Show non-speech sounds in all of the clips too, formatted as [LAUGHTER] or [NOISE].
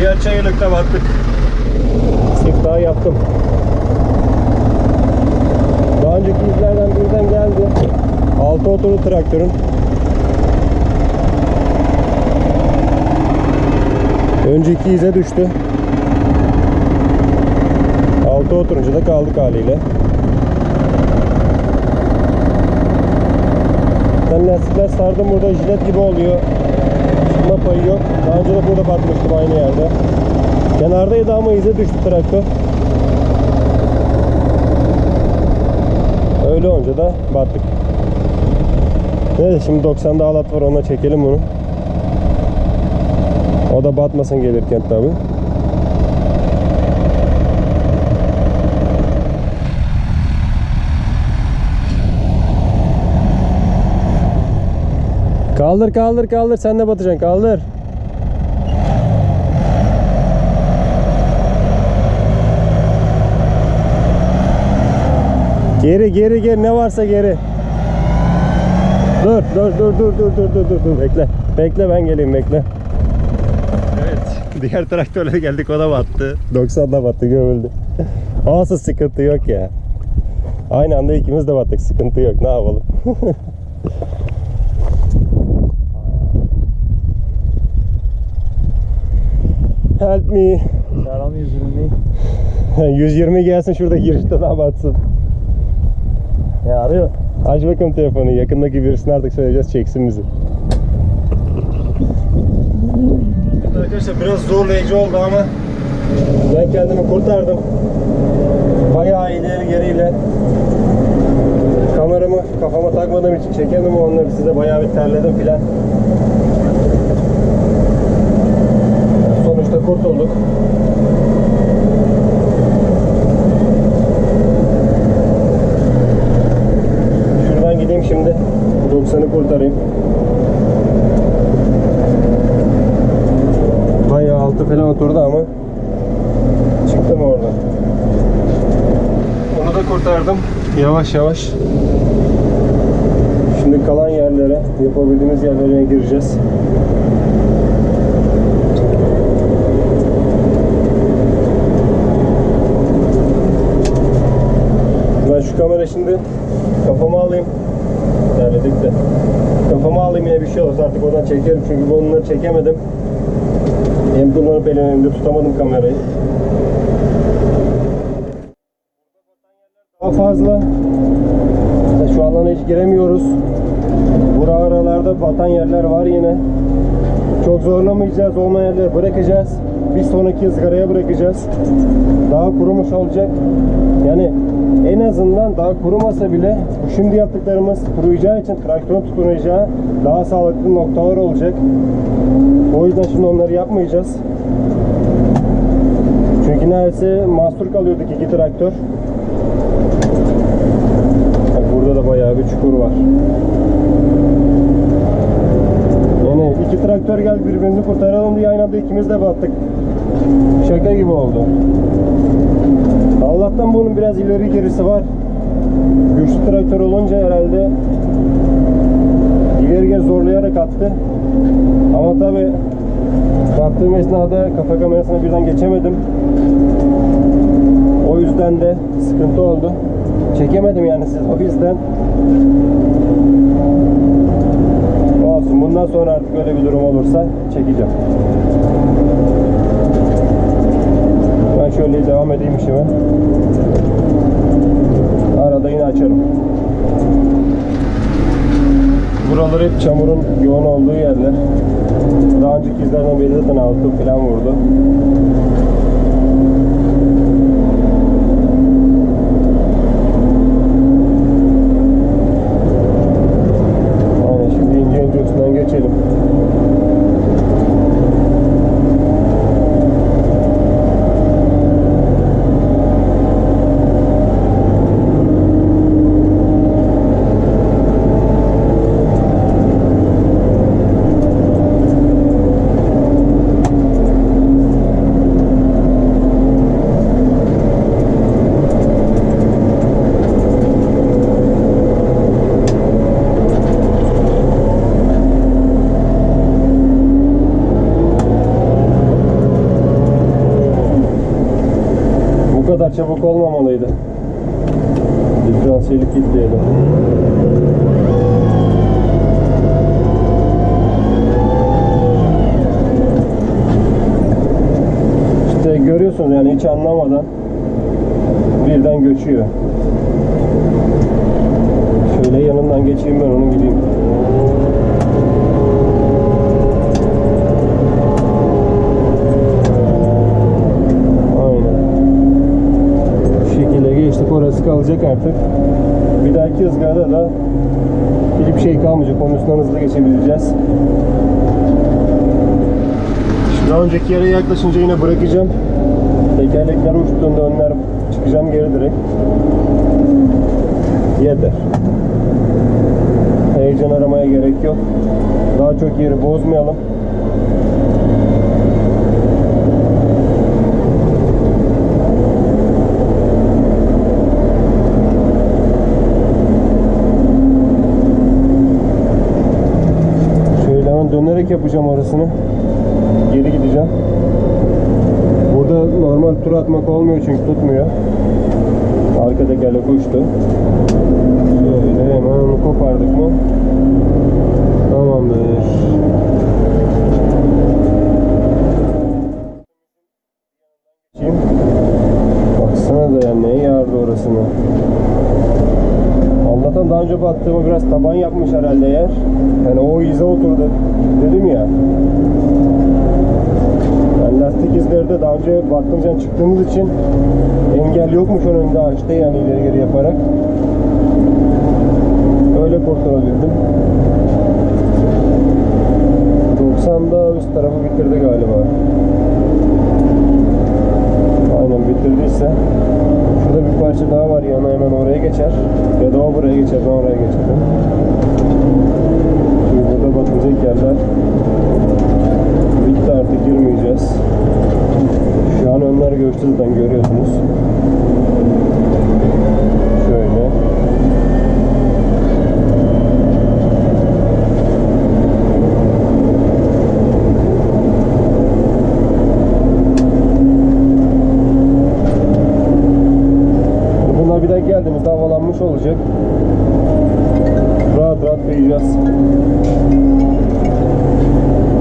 Diğer çayırlıkta battık. Siftahı yaptım. Daha önceki izlerden birden geldi. Altı oturdu traktörün. Önceki ize düştü. Altı oturunca da kaldık haliyle. Ben lastikler sardım burada jilet gibi oluyor. Çıkma payı yok. Daha önce de burada batmıştım aynı yerde. Kenardaydı ama ize düştü traktör. Öyle olunca da battık. Neyse şimdi 90'da alat var ona çekelim bunu. O da batmasın gelirken tabi. Kaldır kaldır kaldır sen de batacaksın kaldır. Geri geri geri ne varsa geri. Dur dur dur dur dur dur dur dur dur bekle. Bekle ben geleyim bekle. Evet diğer traktörle geldik o da battı. 90'da battı gömüldü. [LAUGHS] Olsun sıkıntı yok ya. Aynı anda ikimiz de battık sıkıntı yok ne yapalım. [LAUGHS] Help me. Çağıran 120. 120 gelsin şurada girişte daha batsın. Ya arıyor. Aç bakalım telefonu. Yakındaki birisini artık söyleyeceğiz çeksin bizi. Arkadaşlar biraz zorlayıcı oldu ama ben kendimi kurtardım. Bayağı ileri geriyle kameramı kafama takmadığım için çekemedim onları size bayağı bir terledim filan. Kurtulduk. Şuradan gideyim şimdi. 90'ı kurtarayım. Bayağı altı falan oturdu ama çıktım oradan. Onu da kurtardım. Yavaş yavaş. Şimdi kalan yerlere, yapabildiğimiz yerlere gireceğiz. Ben kamera şimdi kafama alayım. Terledik de. Kafama alayım yine bir şey olursa artık oradan çekerim çünkü bunları çekemedim. Hem bunları elimde tutamadım kamerayı. Daha fazla İşte şu alana hiç giremiyoruz. Bura aralarda batan yerler var yine. Çok zorlamayacağız, olmayan yerleri bırakacağız. Bir sonraki ızgaraya bırakacağız. Daha kurumuş olacak. Yani en azından daha kurumasa bile şimdi yaptıklarımız kuruyacağı için traktörün tutunacağı daha sağlıklı noktalar olacak. O yüzden şimdi onları yapmayacağız. Çünkü neredeyse mahsur kalıyorduk iki traktör. Burada da bayağı bir çukur var. Yani iki traktör geldi birbirini kurtaralım diye aynı anda ikimiz de battık. Şaka gibi oldu. Allah'tan bunun biraz ileri gerisi var. Güçlü traktör olunca herhalde ileri zorlayarak attı. Ama tabi baktığım esnada kafa kamerasına birden geçemedim. O yüzden de sıkıntı oldu. Çekemedim yani siz o yüzden. Olsun bundan sonra artık öyle bir durum olursa çekeceğim. Ben şöyle devam edeyim işime. Arada yine açarım. Buralar hep çamurun yoğun olduğu yerler. Daha önceki izlerden beri zaten altı falan vurdu. Aynen şimdi ince ince üstünden geçelim. Çabuk olmamalıydı. Diferansiyeli kilitleyelim. İşte görüyorsunuz yani hiç anlamadan birden göçüyor. Şöyle yanından geçeyim ben onun gideyim. Aynen. Bu şekilde geçtik. Kalacak artık. Bir dahaki ızgarada da bir şey kalmayacak. Onun üstünden hızlı geçebileceğiz. Şimdi daha önceki yere yaklaşınca yine bırakacağım. Tekerlekler uçtuğunda önler çıkacağım geri direkt. Yeter. Heyecan aramaya gerek yok. Daha çok yeri bozmayalım. Dönerek yapacağım orasını. Geri gideceğim. Burada normal tur atmak olmuyor çünkü tutmuyor. Arka tekerlek uçtu. Şöyle hemen onu kopardık mı? Tamamdır. Geçeyim. Baksana da ya neye yardı orasını. Allah'tan daha önce battığımı biraz taban yapmış herhalde yer. Yani o ize oturdu. Dedim ya. Yani lastik izleri daha önce battığımızdan çıktığımız için engel yokmuş önünde açtı yani ileri geri yaparak. Öyle kurtulabildim. 90'da üst tarafı bitirdi galiba. Aynen bitirdiyse. Şurada bir parça daha var yana hemen oraya geçer. Ya da o buraya geçer ben oraya geçerim. Şimdi burada batacak yerler bitti artık girmeyeceğiz. Şu an önler göçtü zaten görüyorsunuz. Şöyle. Bunlar bir de geldiğimizde havalanmış olacak. Rahat rahat kıyacağız.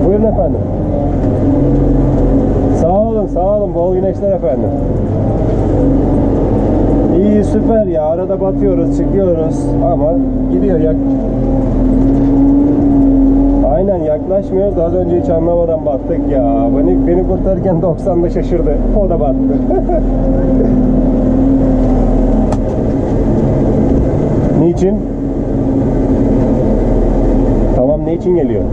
Buyurun efendim. Sağ olun, sağ güneşler efendim. İyi, süper ya. Arada batıyoruz, çıkıyoruz ama gidiyor. Yak... Aynen yaklaşmıyoruz. Az önce hiç anlamadan battık ya. Beni, beni kurtarırken [LAUGHS] 90'da şaşırdı. O da battı. [LAUGHS] Niçin? Tamam ne için geliyor?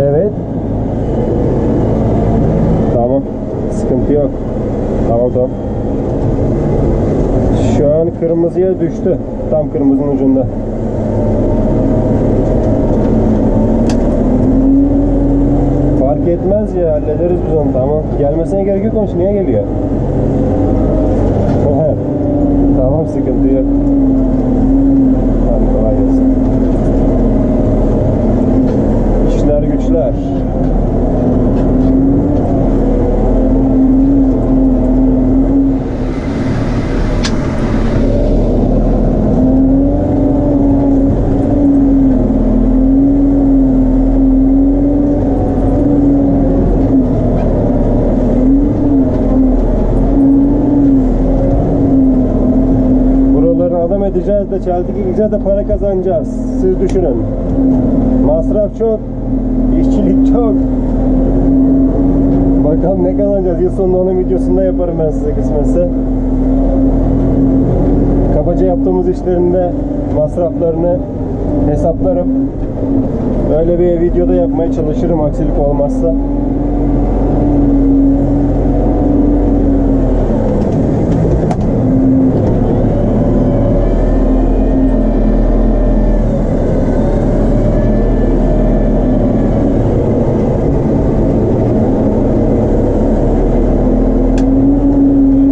Evet. Tamam. Sıkıntı yok. Tamam tamam. Şu an kırmızıya düştü. Tam kırmızının ucunda. Fark etmez ya hallederiz biz onu tamam. Gelmesine gerek yok onun için niye geliyor? [LAUGHS] tamam sıkıntı yok. Hadi. İşler güçler. De çeltik gideceğiz de para kazanacağız. Siz düşünün. Masraf çok, işçilik çok. Bakalım ne kazanacağız. Yıl sonunda onun videosunda yaparım ben size kısmetse. Kabaca yaptığımız işlerinde masraflarını hesaplarım. Böyle bir videoda yapmaya çalışırım aksilik olmazsa.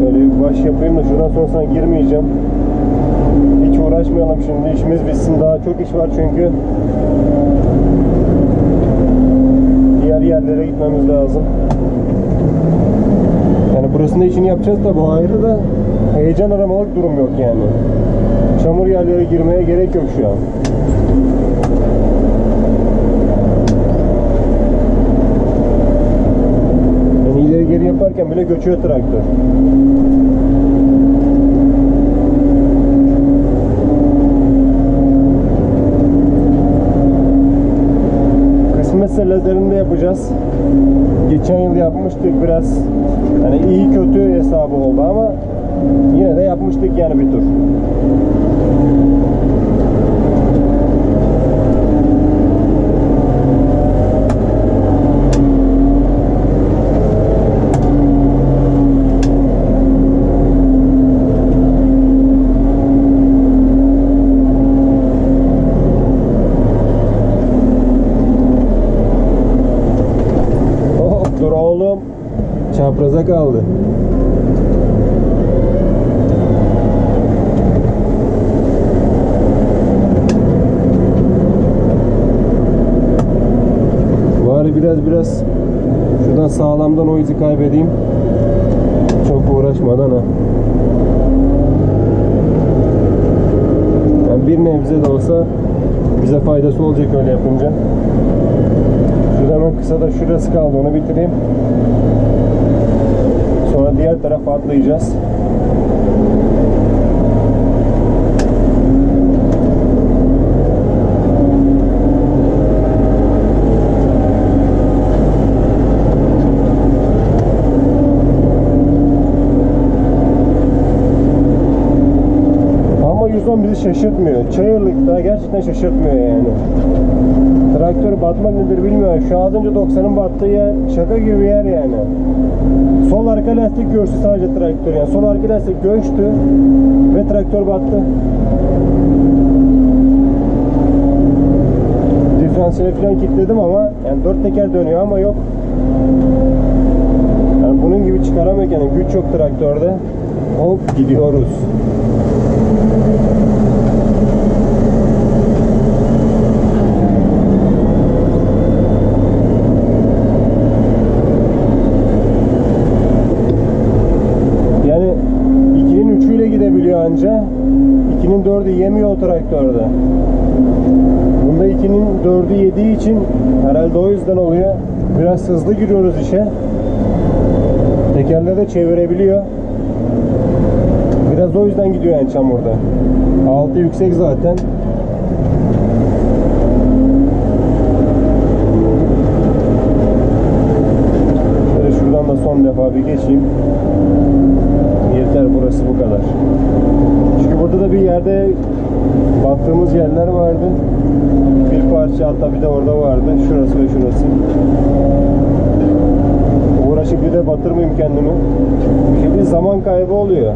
Şöyle bir baş yapayım da sonrasına girmeyeceğim. Hiç uğraşmayalım şimdi. İşimiz bitsin. Daha çok iş var çünkü. Diğer yerlere gitmemiz lazım. Sonrasında işini yapacağız tabi o ayrı da heyecan aramalık durum yok yani. Çamur yerlere girmeye gerek yok şu an. Yani ileri geri yaparken bile göçüyor traktör. Kısmetse lazerinde yapacağız. Geçen yıl yapmıştık biraz hani iyi kötü hesabı oldu ama yine de yapmıştık yani bir tur. Biraz biraz şuradan sağlamdan o izi kaybedeyim. Çok uğraşmadan ha. Yani bir nebze de olsa bize faydası olacak öyle yapınca. Şurada hemen kısa da şurası kaldı onu bitireyim. Sonra diğer tarafa atlayacağız. Ama 110 bizi şaşırtmıyor. Çayırlıkta gerçekten şaşırtmıyor yani. Traktör batmak nedir bilmiyorum. Şu az önce 90'ın battığı yer şaka gibi yer yani. Sol arka lastik göçtü sadece traktör yani. Sol arka lastik göçtü ve traktör battı. Diferansiyeli falan kilitledim ama yani dört teker dönüyor ama yok. Yani bunun gibi çıkaramıyor yani güç yok traktörde. Hop gidiyoruz. Yani 2'nin 3'üyle gidebiliyor anca. 2'nin 4'ü yemiyor o traktörde. Bunda 2'nin 4'ü yediği için herhalde o yüzden oluyor. Biraz hızlı giriyoruz işe. Tekerle de çevirebiliyor. Biraz o yüzden gidiyor yani çamurda. Altı yüksek zaten. Şöyle şuradan da son defa bir geçeyim. Yeter burası bu kadar. Çünkü burada da bir yerde baktığımız yerler vardı. Bir parça hatta bir de orada vardı. Şurası ve şurası. Uğraşıp bir de batırmayayım kendimi. Şimdi zaman kaybı oluyor.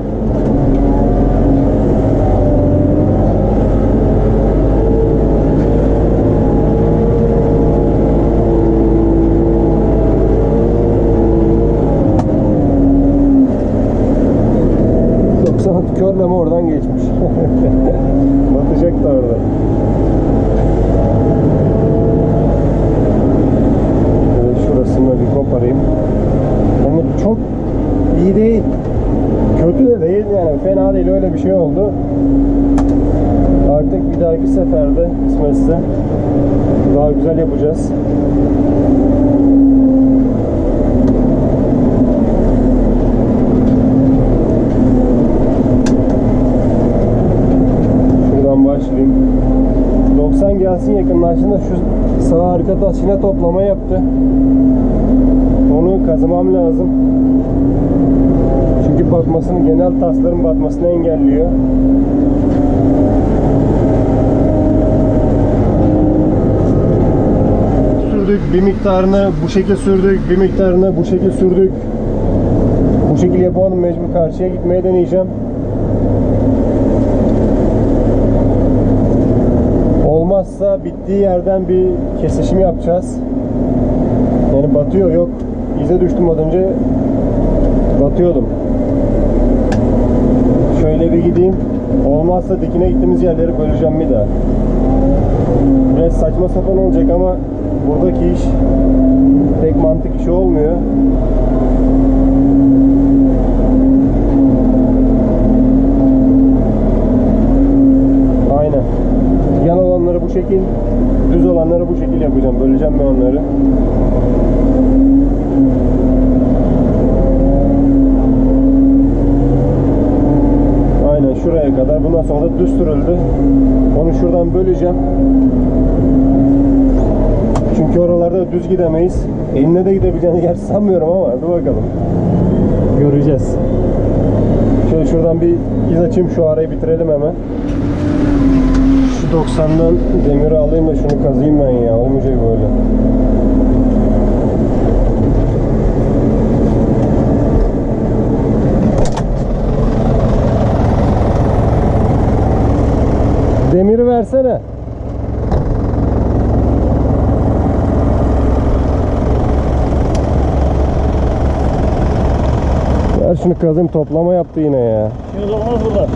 Yoksa körleme oradan geçmiş. Batacak da orada. Şöyle şurasını bir koparayım. Yani çok iyi değil. Kötü de değil yani fena değil öyle bir şey oldu. Artık bir dahaki seferde kısmetse daha güzel yapacağız. Şuradan başlayayım. 90 gelsin yakınlaştığında şu sağ arka taş yine toplama yaptı. Onu kazımam lazım. Batmasını, genel tasların batmasını engelliyor. Sürdük, bir miktarını bu şekil sürdük, bir miktarını bu şekil sürdük. Bu şekil yapamadım, mecbur karşıya gitmeye deneyeceğim. Olmazsa bittiği yerden bir kesişim yapacağız. Yani batıyor yok. İze düştüm az önce. Batıyordum eve gideyim. Olmazsa dikine gittiğimiz yerleri böleceğim bir daha. Biraz saçma sapan olacak ama buradaki iş pek mantık işi olmuyor. Aynen. Yan olanları bu şekil, düz olanları bu şekil yapacağım. Böleceğim ben onları. Düz gidemeyiz. Eline de gidebileceğini gerçi sanmıyorum ama hadi bakalım. Göreceğiz. Şöyle şuradan bir iz açayım şu arayı bitirelim hemen. Şu 90'dan demiri alayım da şunu kazıyım ben ya. Olmayacak böyle. Demiri versene. Şunu kazım toplama yaptı yine ya. İşimiz olmaz burada.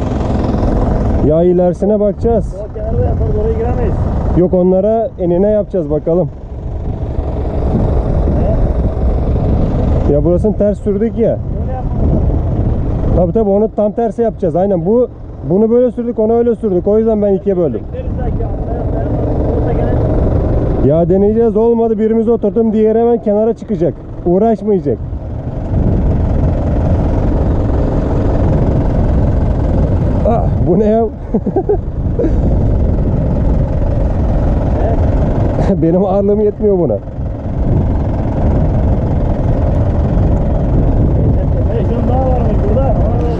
Ya ilerisine bakacağız. Kenarda yaparız oraya giremeyiz. Yok onlara enine yapacağız bakalım. Ne? Ya burasını ters sürdük ya. Tabi tabi onu tam tersi yapacağız. Aynen bu bunu böyle sürdük onu öyle sürdük. O yüzden ben ikiye böldüm. Ya deneyeceğiz olmadı birimiz oturdum diğeri hemen kenara çıkacak. Uğraşmayacak. Bu ne ya? [LAUGHS] Benim ağırlığım yetmiyor buna.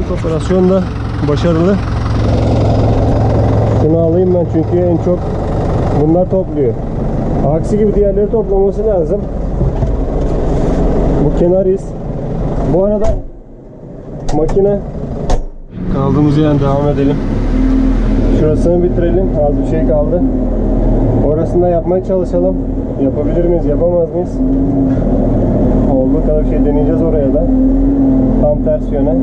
İlk operasyon da başarılı. Şunu alayım ben çünkü en çok bunlar topluyor. Aksi gibi diğerleri toplaması lazım. Bu kenar iz. Bu arada makine kaldığımız yerden devam edelim. Şurasını bitirelim. Az bir şey kaldı. Orasını da yapmaya çalışalım. Yapabilir miyiz, yapamaz mıyız? Olduğu kadar bir şey deneyeceğiz oraya da. Tam ters yöne.